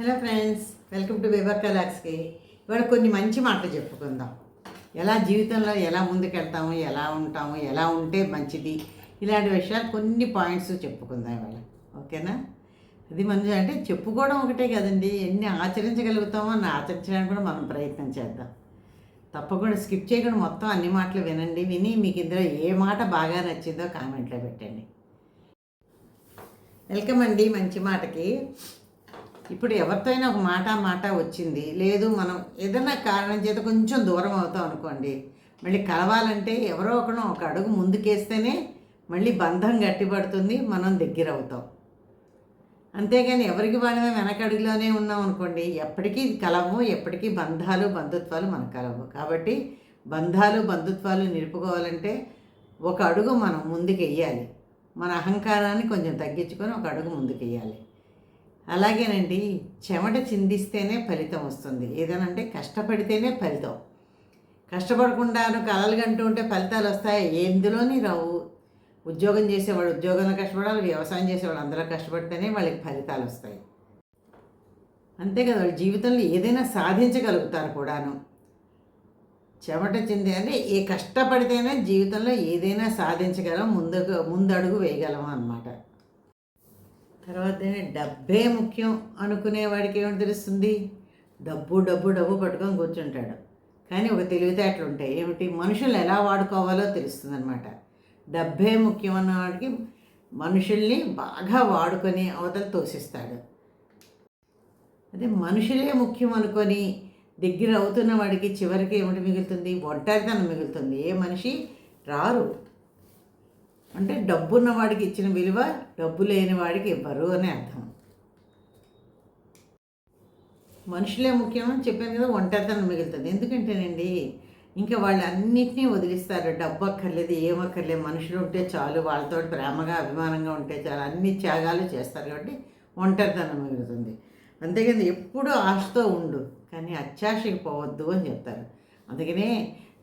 Hello friends welcome to బేబర్ కలాక్స్కి ఇవాళ కొన్ని మంచి మాటలు చెప్పుకుందాం. ఎలా జీవితంలో ఎలా ముందుకెళ్తాము ఎలా ఉంటాము ఎలా ఉంటే మంచిది? ఇలాంటి విషయాలు కొన్ని పాయింట్స్ చెప్పుకుందాం ఇవాళ. ఓకేనా? అది మంచి అంటే చెప్పుకోవడం ఒకటే కదండి. ఎన్ని ఆచరించగలుగుతామో అని ఆచరించడానికి కూడా మనం ప్రయత్నం చేద్దాం. తప్పకుండా స్కిప్ చేయకుండా మొత్తం అన్ని మాటలు వినండి. విని మీకు ఇందులో ఏ మాట బాగా నచ్చిందో కామెంట్లో పెట్టండి. వెల్కమ్ అండి మంచి మాటకి. ఇప్పుడు ఎవరితో అయినా ఒక మాట మాట వచ్చింది. లేదు మనం ఏదైనా కారణం చేత కొంచెం దూరం అవుతాం అనుకోండి. మళ్ళీ కలవాలంటే ఎవరో ఒకరు ఒక అడుగు ముందుకేస్తేనే మళ్ళీ బంధం గట్టిపడుతుంది మనం దగ్గర అవుతాం అంతేగాని ఎవరికి వాళ్ళమే వెనకడుగులోనే ఉన్నాం అనుకోండి ఎప్పటికీ కలవు ఎప్పటికీ బంధాలు బంధుత్వాలు మనకు కలవు. కాబట్టి బంధాలు బంధుత్వాలు నిలుపుకోవాలంటే ఒక అడుగు మనం ముందుకు వెయ్యాలి మన అహంకారాన్ని కొంచెం తగ్గించుకొని ఒక అడుగు ముందుకు వెయ్యాలి అలాగేనండి. చెమట చిందిస్తేనే ఫలితం వస్తుంది. ఏదనంటే కష్టపడితేనే ఫలితం. కష్టపడకుండా కలలు కంటూ ఉంటే ఫలితాలు వస్తాయి. ఎందులోని రావు? ఉద్యోగం చేసేవాడు ఉద్యోగంలో కష్టపడాలి వ్యవసాయం చేసేవాడు అందరూ కష్టపడితేనే వాళ్ళకి ఫలితాలు వస్తాయి. అంతే కదా వాళ్ళ జీవితంలో ఏదైనా సాధించగలుగుతారు కూడాను. చెమట చింది అంటే ఏ కష్టపడితేనే జీవితంలో ఏదైనా సాధించగలం ముందుకు ముందడుగు వేయగలం అన్నమాట తర్వాత డబ్బే ముఖ్యం అనుకునేవాడికి ఏమిటి తెలుస్తుంది? డబ్బు డబ్బు డబ్బు పట్టుకొని కూర్చుంటాడు. కానీ ఒక తెలివితేటలు ఉంటాయి ఏమిటి? మనుషులు ఎలా వాడుకోవాలో తెలుస్తుంది అనమాట డబ్బే ముఖ్యం అన్నవాడికి మనుషుల్ని బాగా వాడుకొని అవతల తోసిస్తాడు. అదే మనుషులే ముఖ్యం అనుకొని దగ్గర అవుతున్న వాడికి చివరికి ఏమిటి మిగులుతుంది? ఒంటరితనం మిగులుతుంది. ఏ మనిషి? రారు. అంటే డబ్బున్న వాడికి ఇచ్చిన విలువ డబ్బు లేని వాడికి ఇవ్వరు అని అర్థం. మనుషులే ముఖ్యమని చెప్పాను కదా ఒంటరితనం మిగులుతుంది. ఎందుకంటేనండి ఇంకా వాళ్ళు అన్నిటినీ వదిలిస్తారు. డబ్బు అక్కర్లేదు ఏమక్కర్లేదు. మనుషులు ఉంటే చాలు వాళ్ళతో ప్రేమగా అభిమానంగా ఉంటే చాలు అన్ని త్యాగాలు చేస్తారు కాబట్టి ఒంటరితనం మిగులుతుంది. అంతేకాదు ఎప్పుడూ ఆశతో ఉండు కానీ అత్యాశకి పోవద్దు అని చెప్తారు. అందుకనే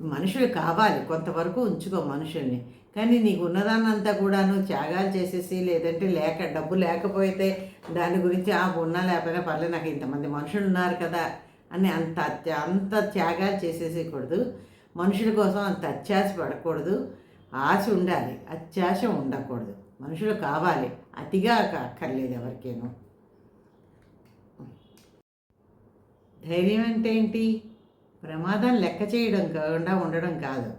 మనుషులు కావాలి కొంతవరకు ఉంచుకో మనుషుల్ని. కానీ నీకు ఉన్నదాన్నంతా కూడాను త్యాగాలు చేసేసి లేదంటే లేక డబ్బు లేకపోతే దాని గురించి ఆ ఉన్నా లేకపోయినా పర్లేదు నాకు ఇంతమంది మనుషులు ఉన్నారు కదా అని అంత అంత త్యాగాలు చేసేసేయకూడదు. మనుషుల కోసం అంత అత్యాశ పడకూడదు. ఆశ ఉండాలి అత్యాశ ఉండకూడదు. మనుషులు కావాలి అతిగా క- అక్కర్లేదు ఎవరికేనూ. ధైర్యం అంటే ఏంటి? ప్రమాదం లెక్క చేయడం కాకుండా ఉండడం కాదు.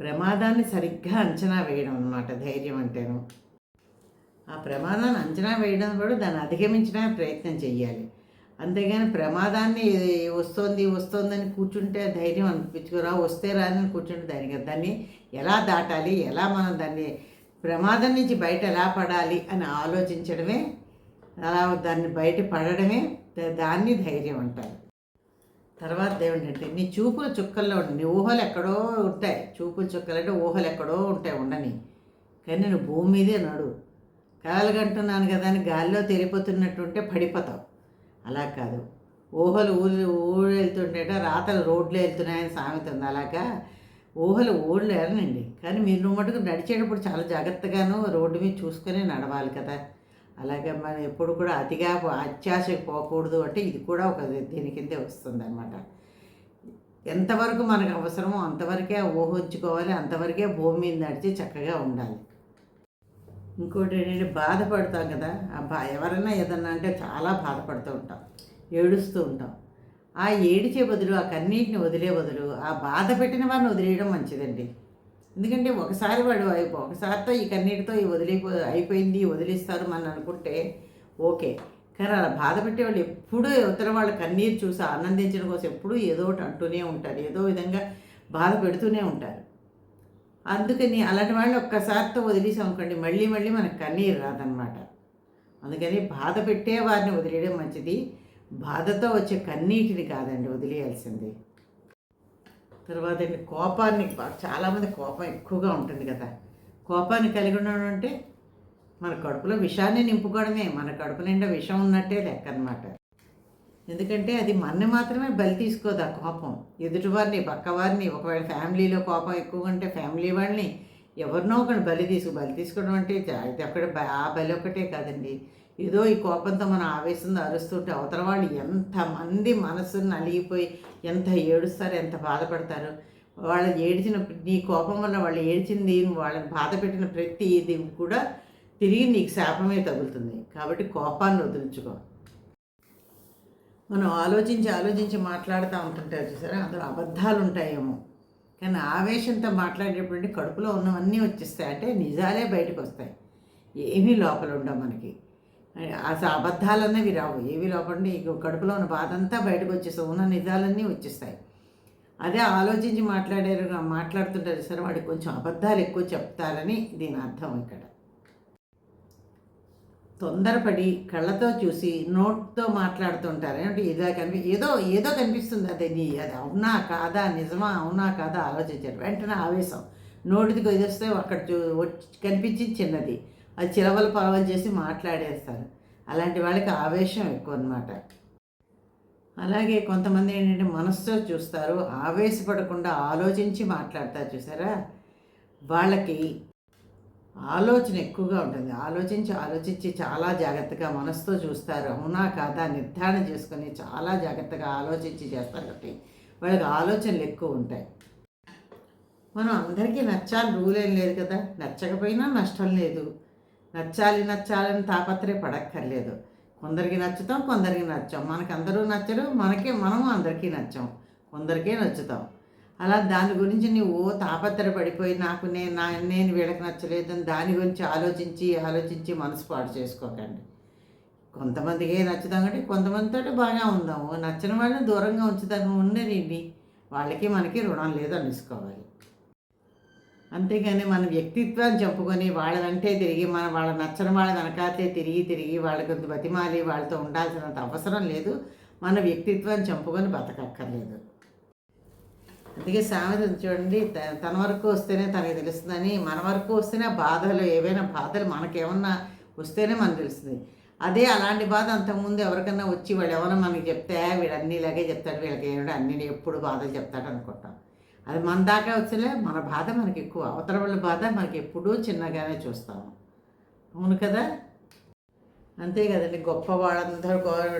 ప్రమాదాన్ని సరిగ్గా అంచనా వేయడం అన్నమాట ధైర్యం అంటేను. ఆ ప్రమాదాన్ని అంచనా వేయడం కూడా దాన్ని అధిగమించడానికి ప్రయత్నం చేయాలి అంతేగాని ప్రమాదాన్ని వస్తుంది వస్తోందని కూర్చుంటే ధైర్యం అనిపించుకోరా వస్తే రాని కూర్చుంటే ధైర్యం దాన్ని ఎలా దాటాలి ఎలా మనం దాన్ని ప్రమాదం నుంచి బయట ఎలా పడాలి అని ఆలోచించడమే అలా దాన్ని బయట పడడమే దాన్ని ధైర్యం అంటారు. తర్వాత ఏమిటంటే నీ చూపుల చుక్కల్లో నీ ఊహలు ఎక్కడో ఉంటాయి. చూపుల చుక్కలు అంటే ఊహలు ఎక్కడో ఉంటాయి ఉండని. కానీ నేను భూమి మీదే నడు. కలలు కదా అని గాల్లో తేలిపోతున్నట్టు ఉంటే పడిపోతావు. అలా కాదు. ఊహలు ఊళ్ళు ఊళ్ళు వెళ్తుంటేట రాతలు రోడ్లు వెళ్తున్నాయని సామెత ఉంది. అలాగా? ఊహలు ఊళ్ళు ఎరనండి కానీ మీరు మటుకు నడిచేటప్పుడు చాలా జాగ్రత్తగాను రోడ్డు మీద చూసుకొని నడవాలి కదా. అలాగే మనం ఎప్పుడు కూడా అతిగా అత్యాశకు పోకూడదు అంటే ఇది కూడా ఒక దీని కిందే వస్తుంది అనమాట ఎంతవరకు మనకు అవసరమో అంతవరకే ఊహించుకోవాలి అంతవరకే భూమి మీద నడిచి చక్కగా ఉండాలి. ఇంకోటి ఏంటంటే బాధపడతాం కదా ఆ బా ఎవరైనా ఏదన్నా అంటే చాలా బాధపడుతూ ఉంటాం ఏడుస్తూ ఉంటాం. ఆ ఏడిచే బదులు ఆ కన్నీటిని వదిలే బదులు ఆ బాధ పెట్టిన వారిని వదిలేయడం మంచిదండి. ఎందుకంటే ఒకసారి వాడు అయిపో ఒకసారితో ఈ కన్నీటితో ఈ వదిలిపో అయిపోయింది వదిలిస్తారు మనం అనుకుంటే ఓకే. కానీ అలా బాధ పెట్టేవాళ్ళు ఎప్పుడూ ఇతర వాళ్ళ కన్నీరు చూసి ఆనందించడం కోసం ఎప్పుడూ ఏదో ఒకటి అంటూనే ఉంటారు. ఏదో విధంగా బాధ పెడుతూనే ఉంటారు. అందుకని అలాంటి వాళ్ళు ఒక్కసారితో వదిలేసాం అనుకోండి మళ్ళీ మళ్ళీ మనకు కన్నీరు రాదనమాట. అందుకని బాధ పెట్టే వారిని వదిలేయడం మంచిది. బాధతో వచ్చే కన్నీటిని కాదండి వదిలేయాల్సింది. తర్వాత ఏంటి? కోపాన్ని చాలామంది కోపం ఎక్కువగా ఉంటుంది కదా. కోపాన్ని కలిగి ఉండడం అంటే మన కడుపులో విషాన్ని నింపుకోవడమే. మన కడుపు నిండా విషం ఉన్నట్టే లెక్క అనమాట ఎందుకంటే అది మనని మాత్రమే బలి తీసుకోదు ఆ కోపం. ఎదుటివారిని పక్కవారిని ఒకవేళ ఫ్యామిలీలో కోపం ఎక్కువగా ఉంటే ఫ్యామిలీ వాళ్ళని ఎవరినో ఒకరిని బలి తీసుకు బలి తీసుకోవడం అంటే ఇది అక్కడ ఆ బలి ఒకటే కాదండి. ఏదో ఈ కోపంతో మనం ఆవేశంతో అరుస్తుంటే అవతల వాళ్ళు ఎంతమంది మనసును నలిగిపోయి ఎంత ఏడుస్తారు ఎంత బాధపడతారు. వాళ్ళు ఏడిచిన నీ కోపం వల్ల వాళ్ళు ఏడిచింది వాళ్ళని బాధ పెట్టిన ప్రతి ఇది కూడా తిరిగి నీకు శాపమే తగులుతుంది. కాబట్టి కోపాన్ని వదిలించుకో. మనం ఆలోచించి ఆలోచించి మాట్లాడుతూ ఉంటుంటారు చూసారా? అందులో అబద్ధాలు ఉంటాయేమో. కానీ ఆవేశంతో మాట్లాడేటప్పుడు కడుపులో ఉన్నవన్నీ వచ్చేస్తాయి. అంటే నిజాలే బయటకు వస్తాయి ఏమీ లోపల ఉండవు మనకి. అసలు అబద్ధాలన్నవి రావు ఏవి లోపల కడుపులో ఉన్న బాధ అంతా బయటకు వచ్చేస్తాయి. ఉన్న నిజాలన్నీ వచ్చేస్తాయి. అదే ఆలోచించి మాట్లాడారు మాట్లాడుతుంటారు. సరే వాడికి కొంచెం అబద్ధాలు ఎక్కువ చెప్తారని దీని అర్థం ఇక్కడ. తొందరపడి కళ్ళతో చూసి నోట్తో మాట్లాడుతుంటారు. అంటే ఏదో కనిపి ఏదో ఏదో కనిపిస్తుంది. అదే నీ అది అవునా కాదా? నిజమా? అవునా కాదా? ఆలోచించారు. వెంటనే ఆవేశం. నోటికి వదిలేస్తే అక్కడ చూ కనిపించి చిన్నది. అది చిలవలు పలవలు చేసి మాట్లాడేస్తారు. అలాంటి వాళ్ళకి ఆవేశం ఎక్కువ అనమాట అలాగే కొంతమంది ఏంటంటే మనసుతో చూస్తారు ఆవేశపడకుండా ఆలోచించి మాట్లాడతారు చూసారా? వాళ్ళకి ఆలోచన ఎక్కువగా ఉంటుంది. ఆలోచించి ఆలోచించి చాలా జాగ్రత్తగా మనసుతో చూస్తారు. అవునా కాదా? నిర్ధారణ చేసుకొని చాలా జాగ్రత్తగా ఆలోచించి చేస్తారు కాబట్టి వాళ్ళకి ఆలోచనలు ఎక్కువ ఉంటాయి. మనం అందరికీ నచ్చాలి. రూల్ ఏం లేదు కదా. నచ్చకపోయినా నష్టం లేదు. నచ్చాలి నచ్చాలని తాపత్రయపడక్కర్లేదు కొందరికి నచ్చుతాం కొందరికి నచ్చాం. మనకు అందరూ నచ్చరు మనకే మనము అందరికీ నచ్చాం. కొందరికే నచ్చుతాం. అలా దాని గురించి నువ్వు తాపత్ర పడిపోయి నాకు నేను నా నేను వీళ్ళకి నచ్చలేదని దాని గురించి ఆలోచించి ఆలోచించి మనసు పాడు చేసుకోకండి. కొంతమందికి నచ్చుతాం కంటే కొంతమందితో బాగా ఉందాము నచ్చిన వాళ్ళని దూరంగా ఉంచుతాను. ఉండేనండి వాళ్ళకి మనకి రుణం లేదు అనేసుకోవాలి అంతేగాని మన వ్యక్తిత్వాన్ని చెప్పుకొని వాళ్ళనంటే తిరిగి మన వాళ్ళ నచ్చని వాళ్ళ వెనకాతే తిరిగి తిరిగి వాళ్ళకి బతిమాలి వాళ్ళతో ఉండాల్సినంత అవసరం లేదు. మన వ్యక్తిత్వాన్ని చంపుకొని బతకక్కర్లేదు. అందుకే సామెత చూడండి తన వరకు వస్తేనే తనకి తెలుస్తుందని మన వరకు వస్తేనే బాధలు ఏవైనా బాధలు మనకేమన్నా వస్తేనే మనకు తెలుస్తుంది. అదే అలాంటి బాధ అంతకుముందు ఎవరికన్నా వచ్చి వాళ్ళు ఎవరైనా మనకి చెప్తే వీడు అన్నీ ఇలాగే చెప్తాడు వీళ్ళకి ఏమిటో అన్ని ఎప్పుడు బాధలు చెప్తాడు అనుకుంటాం. అది మన దాకా వచ్చలే మన బాధ మనకి ఎక్కువ. అవతల వాళ్ళ బాధ మనకి ఎప్పుడూ చిన్నగానే చూస్తాము అవును కదా? అంతే కదండి. గొప్ప వాళ్ళందరూ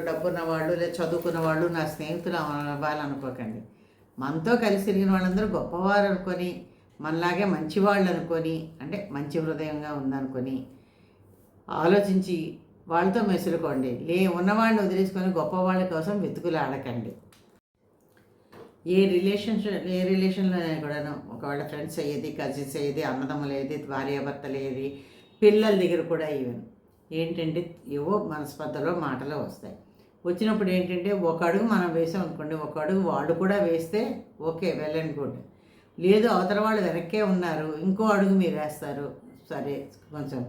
డబ్బున్న వాళ్ళు లేదా చదువుకున్న వాళ్ళు నా స్నేహితులు అవ్వాలనుకోకండి మనతో కలిసి తిరిగిన వాళ్ళందరూ గొప్పవారు అనుకొని మనలాగే మంచివాళ్ళు అనుకొని అంటే మంచి హృదయంగా ఉందనుకొని ఆలోచించి వాళ్ళతో మెసులుకోండి. లే ఉన్నవాళ్ళని వదిలేసుకొని గొప్పవాళ్ళ కోసం వెతుకులు ఆడకండి ఏ రిలేషన్షిప్ ఏ రిలేషన్లో కూడాను ఒకవేళ ఫ్రెండ్స్ అయ్యేది కజిన్స్ అయ్యేది అన్నదమ్ములు అయ్యేది భార్యాభర్తలు అయ్యేది పిల్లల దగ్గర కూడా ఈవెన్ ఏంటంటే ఏవో మనస్పర్ధలో మాటలు వస్తాయి. వచ్చినప్పుడు ఏంటంటే ఒక అడుగు మనం వేసాం అనుకోండి ఒక అడుగు వాళ్ళు కూడా వేస్తే ఓకే వెల్ అండ్ గుడ్ లేదు అవతల వాళ్ళు వెనక్కే ఉన్నారు ఇంకో అడుగు మీరు వేస్తారు సరే కొంచెం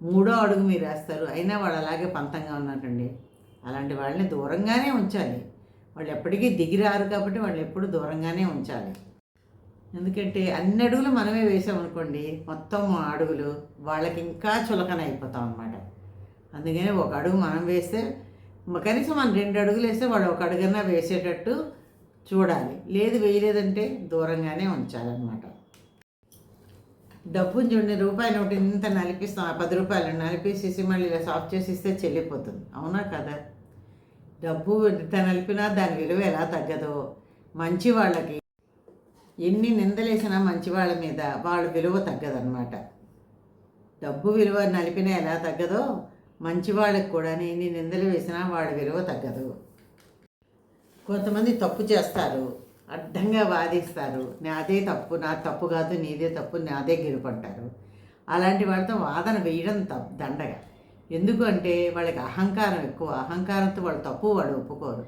మూడో అడుగు మీరు వేస్తారు అయినా వాళ్ళు అలాగే పంతంగా ఉన్నారండి. అలాంటి వాళ్ళని దూరంగానే ఉంచాలి. వాళ్ళు ఎప్పటికీ దిగిరారు కాబట్టి వాళ్ళు ఎప్పుడు దూరంగానే ఉంచాలి. ఎందుకంటే అన్ని అడుగులు మనమే వేసామనుకోండి మొత్తం అడుగులు వాళ్ళకి ఇంకా చులకన అయిపోతాం అనమాట అందుకని ఒక అడుగు మనం వేస్తే కనీసం మనం రెండు అడుగులు వేస్తే వాళ్ళు ఒక అడుగన్నా వేసేటట్టు చూడాలి. లేదు వేయలేదంటే దూరంగానే ఉంచాలన్నమాట. డబ్బుని చూడండి రూపాయలు ఒకటి ఇంత నలిపిస్తాం పది రూపాయలు నలిపేసేసి మళ్ళీ ఇలా సాఫ్ట్ చేసి ఇస్తే చెల్లిపోతుంది. అవునా కదా? డబ్బు ఎంత నలిపినా దాని విలువ ఎలా తగ్గదో మంచి వాళ్ళకి ఎన్ని నిందలేసినా మంచి వాళ్ళ మీద వాళ్ళ విలువ తగ్గదన్నమాట. డబ్బు విలువ నలిపినా ఎలా తగ్గదో మంచి వాళ్ళకి కూడా ఎన్ని నిందలు వేసినా వాళ్ళ విలువ తగ్గదు. కొంతమంది తప్పు చేస్తారు అడ్డంగా వాదిస్తారు. నాదే తప్పు నా తప్పు కాదు నీదే తప్పు నాదే గెలుపంటారు. అలాంటి వాళ్ళతో వాదన వేయడం తప్పు దండగా. ఎందుకంటే వాళ్ళకి అహంకారం ఎక్కువ. అహంకారంతో వాళ్ళు తప్పు వాడు ఒప్పుకోరు.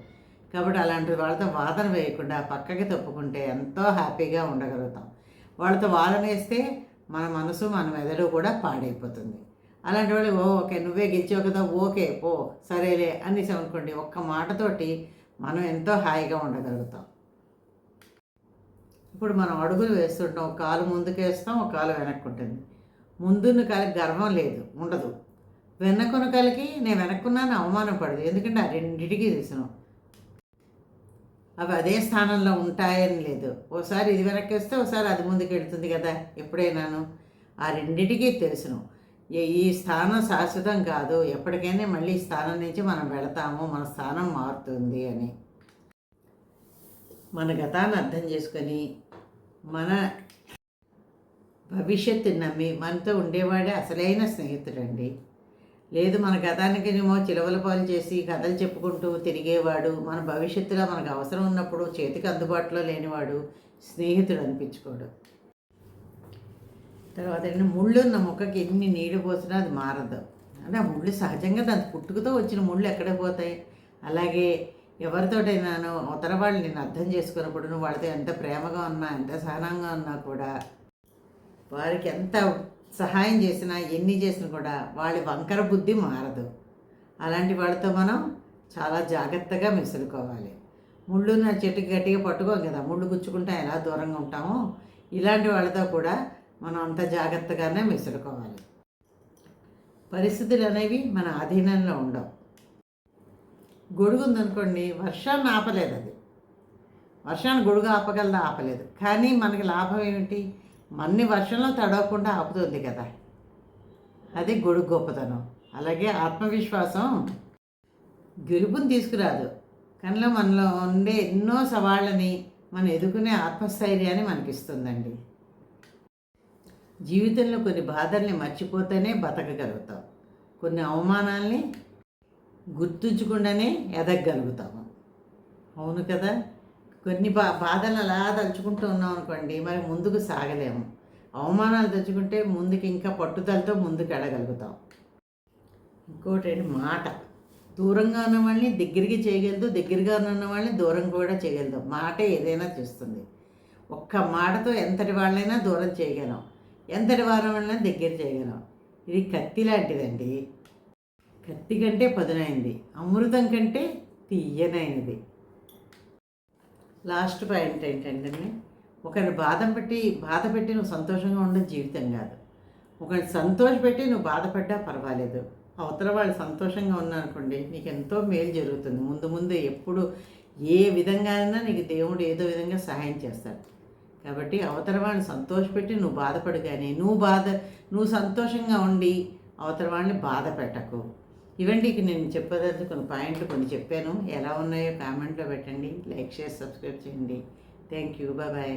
కాబట్టి అలాంటి వాళ్ళతో వాదన వేయకుండా పక్కకి తప్పుకుంటే ఎంతో హ్యాపీగా ఉండగలుగుతాం. వాళ్ళతో వాదన వేస్తే మన మనసు మన మెదడు కూడా పాడైపోతుంది. అలాంటి వాళ్ళు ఓ ఓకే నువ్వే గెలిచావు కదా ఓకే ఓ సరేలే అనేసి అనుకోండి ఒక్క మాటతోటి మనం ఎంతో హాయిగా ఉండగలుగుతాం. ఇప్పుడు మనం అడుగులు వేస్తుంటాం ఒక కాలు ముందుకు వేస్తాం ఒక కాలు వెనక్కుంటుంది. ముందున్న కాలికి గర్వం లేదు ఉండదు. వెన్న కాలికి నేను వెనక్కున్నాను అవమానం పడదు. ఎందుకంటే ఆ రెండింటికి చూసినాం. అవి అదే స్థానంలో ఉంటాయని లేదు. ఓసారి ఇది వెనక్కేస్తే ఒకసారి అది ముందుకు వెళ్తుంది కదా ఎప్పుడైనాను? ఆ రెండింటికి తెలుసును ఈ- స్థానం శాశ్వతం కాదు. ఎప్పటికైనా మళ్ళీ ఈ స్థానం నుంచి మనం వెళతాము మన స్థానం మారుతుంది అని. మన గతాన్ని అర్థం చేసుకొని మన భవిష్యత్తు నమ్మి మనతో ఉండేవాడే అసలైన స్నేహితుడండి. లేదు మన గతానికి ఏమో చిలవల పాలు చేసి కథలు చెప్పుకుంటూ తిరిగేవాడు మన భవిష్యత్తులో మనకు అవసరం ఉన్నప్పుడు చేతికి అందుబాటులో లేనివాడు స్నేహితుడు అనిపించుకోడు. తర్వాత ఏంటంటే ముళ్ళు ఉన్న మొక్కకి ఎన్ని నీళ్ళు పోసినా అది మారదు. అంటే ఆ ముళ్ళు సహజంగా దాని పుట్టుకతో వచ్చిన ముళ్ళు ఎక్కడ పోతాయి? అలాగే ఎవరితోటైనాను అవతల వాళ్ళు నేను అర్థం చేసుకున్నప్పుడు నువ్వు వాళ్ళతో ఎంత ప్రేమగా ఉన్నా ఎంత సహనంగా ఉన్నా కూడా వారికి ఎంత సహాయం చేసినా ఎన్ని చేసినా కూడా వాళ్ళ వంకర బుద్ధి మారదు. అలాంటి వాళ్ళతో మనం చాలా జాగ్రత్తగా మెసులుకోవాలి ముళ్ళు నా చెట్టుకి గట్టిగా పట్టుకోం కదా ముళ్ళు గుచ్చుకుంటే ఎలా దూరంగా ఉంటామో ఇలాంటి వాళ్ళతో కూడా మనం అంత జాగ్రత్తగానే మెసులుకోవాలి పరిస్థితులు అనేవి మన అధీనంలో ఉండవు. గొడుగు ఉందనుకోండి వర్షాన్ని ఆపలేదు అది. వర్షాన్ని గొడుగు ఆపగలదా ఆపలేదు. కానీ మనకి లాభం ఏమిటి? మన్ని వర్షంలో తడవకుండా ఆపుతుంది కదా. అది గొడుగు గొప్పతనం. అలాగే ఆత్మవిశ్వాసం గెలుపుని తీసుకురాదు. కనులో మనలో ఉండే ఎన్నో సవాళ్ళని మనం ఎదుర్కొనే ఆత్మస్థైర్యాన్ని మనకిస్తుందండి. జీవితంలో కొన్ని బాధల్ని మర్చిపోతేనే బతకగలుగుతాం. కొన్ని అవమానాల్ని గుర్తుంచకుండానే ఎదగగలుగుతాము అవును కదా? కొన్ని బా బాధలు అలా తలుచుకుంటూ ఉన్నాం అనుకోండి మరి ముందుకు సాగలేము. అవమానాలు తెచ్చుకుంటే ముందుకు ఇంకా పట్టుదలతో ముందుకు వెళ్ళగలుగుతాం ఇంకోటి మాట. దూరంగా ఉన్న వాళ్ళని దగ్గరికి చేయగలదు దగ్గరగా ఉన్న వాళ్ళని దూరం కూడా చేయగలదు. మాట ఏదైనా చేస్తుంది. ఒక్క మాటతో ఎంతటి వాళ్ళైనా దూరం చేయగలం. ఎంతటి వారం వాళ్ళైనా దగ్గర చేయగలం. ఇది కత్తి లాంటిదండి. కత్తి కంటే పదునైంది. అమృతం కంటే తీయనైనది. లాస్ట్ పాయింట్ ఏంటంటే ఒకరిని బాధ పెట్టి బాధ పెట్టి నువ్వు సంతోషంగా ఉండడం జీవితం కాదు. ఒకరిని సంతోషపెట్టి నువ్వు బాధపడ్డా పర్వాలేదు. అవతల వాళ్ళు సంతోషంగా ఉన్నారనుకోండి నీకు ఎంతో మేలు జరుగుతుంది. ముందు ముందు ఎప్పుడు ఏ విధంగానైనా నీకు దేవుడు ఏదో విధంగా సహాయం చేస్తాడు. కాబట్టి అవతల వాళ్ళని సంతోషపెట్టి నువ్వు బాధపడు కానీ నువ్వు బాధ నువ్వు సంతోషంగా ఉండి అవతల వాళ్ళని బాధ పెట్టకు. ఇవండి ఇక నేను చెప్పదలుచుకున్న పాయింట్లు కొన్ని చెప్పాను. ఎలా ఉన్నాయో కామెంట్లో పెట్టండి లైక్ షేర్ సబ్స్క్రైబ్ చేయండి. Thank you bye.